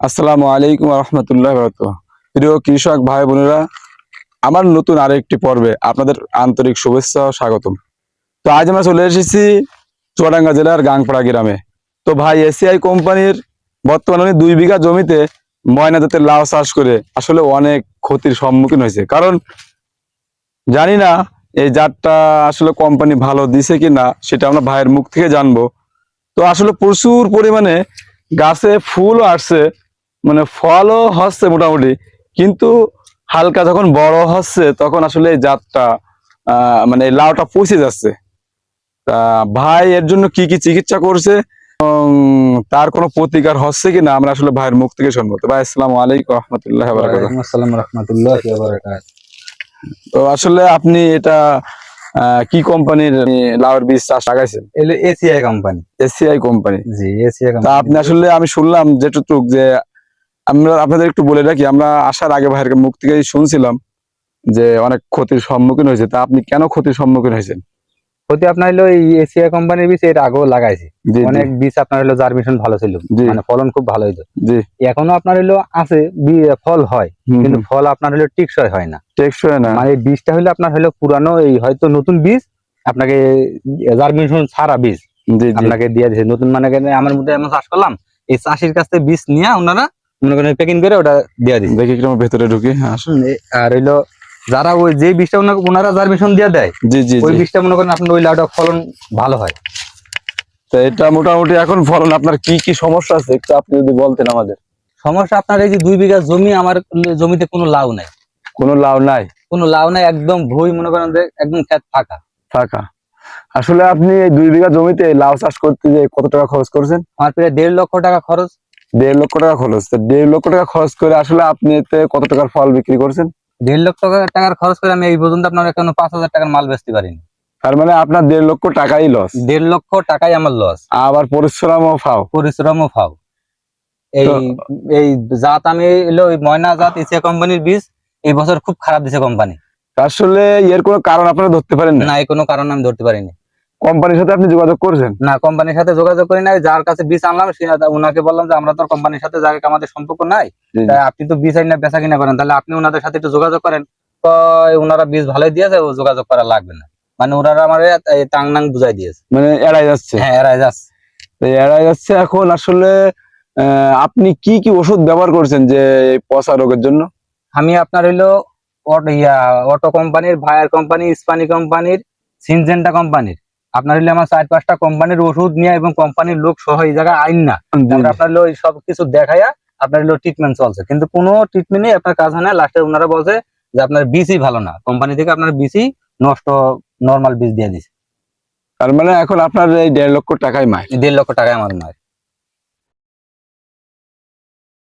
আসসালামু আলাইকুম রহমতুল্লাহ প্রিয় কৃষক ভাই বোনেরা, আমার নতুন আরেকটি পর্বে আপনাদের আন্তরিক শুভেচ্ছা ও স্বাগতম। তো আজ আমরা চলে এসেছি চুয়াডাঙ্গা জেলার গাংপাড়া গ্রামে। তো ভাই, এসিআই কোম্পানির বর্তমানে উনি দুই বিঘা জমিতে ময়না জাতের লাউ চাষ করে আসলে অনেক ক্ষতির সম্মুখীন হয়েছে। কারণ জানি না এই জাতটা আসলে কোম্পানি ভালো দিছে কি না সেটা আমরা ভাইয়ের মুখ থেকে জানব। তো আসলে প্রচুর পরিমাণে গাছে ফুলও আসছে মানে ফলও হচ্ছে মোটামুটি কিন্তু হালকা যখন বড় হচ্ছে তখন আসলে জাতটা মানে লাউটা পচে যাচ্ছে। তা ভাই এর জন্য কি কি চিকিৎসা করছে তার কোনো প্রতিকার হচ্ছে কিনা আমরা আসলে ভাইয়ের মুখ থেকে শুনব। তো ভাই আসসালামু আলাইকুম রহমতুল্লাহ আসসালাম রহমতুল্লাহ তো আসলে আপনি এটা আহ, কি কোম্পানির লাউয়ের বীজ চাষ লাগাইছেন? ACI company. ACI company. জি এসিআই আপনি আসলে আমি শুনলাম যেটুক যে আমরা আপনাদের একটু বলে রাখি আমরা আসার আগে ভাইয়ের মুখ থেকেই শুনছিলাম যে অনেক ক্ষতির সম্মুখীন হয়েছে। তা আপনি কেন ক্ষতির সম্মুখীন হয়েছেন? হতে আপনার হলো এই এসিআই কোম্পানির বীজ এটা আগেও লাগাইছি। অনেক বীজ আপনার হলো জার্মিশন ভালো ছিল। মানে ফলন খুব ভালো হইতো। এখনও আপনার হলো আছে ফল হয় কিন্তু ফল আপনার হলো টেকসই হয় না। টেকসই না। মানে এই বীজটা হলো আপনার হলো পুরানো এই হয়তো নতুন বীজ আপনাকে জার্মিশন ছাড়া বীজ। আপনাকে দিয়ে দিয়েছে নতুন মানে আমার মধ্যে এমন চাষ করলাম এই চাষির কাছ থেকে বীজ নিয়ে ওনারা মনে করেন প্যাকিং করে ওটা দিয়ে দিচ্ছে দেখি একটু ভেতরে ঢুকি হ্যাঁ। আর হইল যারা ওই যে বীজটা ওনা- ওনারা জার্মিশন দিয়ে দেয় জি জি ওই বীজটা মনে করেন আপনার ওই লাউটা ফলন ভালো হয়। তো এটা মোটামুটি এখন ফলন আপনার কি কি সমস্যা আছে? একটু আপনি যদি বলতেন আমাদের। সমস্যা আপনার এই যে দুই বিঘা জমি আমার জমিতে কোনো লাউ নাই। কোনো লাউ নাই? কোনো লাউ নাই একদম ভুই মনে করেন যে একদম খেত ফাঁকা। ফাঁকা। আসলে আপনি এই দুই বিঘা জমিতে লাউ চাষ করতে যে কত টাকা খরচ করছেন? আমার প্রায় দেড় লক্ষ টাকা খরচ। দেড় লক্ষ টাকা খরচ। তো দেড় লক্ষ টাকা খরচ করে আসলে আপনি এতে কত টাকার ফল বিক্রি করছেন? দেড় লক্ষ টাকার খরচ করে আমি এই পর্যন্ত আপনার এখনও পাঁচ হাজার টাকার মাল বেচতে পারিনি। তার মানে আপনার দেড় লক্ষ টাকাই লস দেড় লক্ষ টাকাই আমার লস আবার পরিশ্রমও ফাও। পরিশ্রমও ফাও। এই এই জাত আমি এলো ময়না জাত এসিয়া কোম্পানির বীজ এই বছর খুব খারাপ দিছে কোম্পানি। আসলে এর কোনো কারণ আপনারা ধরতে পারেন না? না এই কোনো কারণ আমি ধরতে পারিনি। কোম্পানির সাথে আপনি যোগাযোগ করছেন? না কোম্পানির সাথে যোগাযোগ করি নাই। যার কাছে বীজ আনলাম সে ওনাকে বললাম যে আমরা তো কোম্পানির সাথে যাকে আমাদের সম্পর্ক নাই। তাই আপনি তো বীজ আইনা বেচা কিনা করেন। তাহলে আপনি ওনাদের সাথে একটু যোগাযোগ করেন। কয় ওনারা বীজ ভালোই দিয়েছে ও যোগাযোগ করা লাগবে না। মানে ওনারা আমার টাং নাং বুঝাই দিয়েছে। মানে এড়াই যাচ্ছে? হ্যাঁ এরাই যাচ্ছে। তো এড়াই যাচ্ছে এখন আসলে আপনি কি কি ওষুধ ব্যবহার করছেন যে পচা রোগের জন্য? আমি আপনার হইল অটো ইয়া অটো কোম্পানির ভায়ার কোম্পানি ইস্পানি কোম্পানির সিনজেন্টা কোম্পানির। আপনার হলে আমার চার পাঁচটা কোম্পানির ওষুধ নিয়ে এবং কোম্পানির লোক সহ এই জায়গায় আইন না। আপনার ওই সব কিছু দেখাইয়া আপনার হলো ট্রিটমেন্ট চলছে। কিন্তু কোনো ট্রিটমেন্টই আপনার কাজ হয় না। লাস্টে ওনারা বলছে যে আপনার বিসি ভালো না। কোম্পানি থেকে আপনার বিসি নষ্ট নর্মাল বীজ দিয়ে দিছে। তার মানে এখন আপনার এই দেড় লক্ষ টাকায় মায় দেড় লক্ষ টাকায় আমার নয়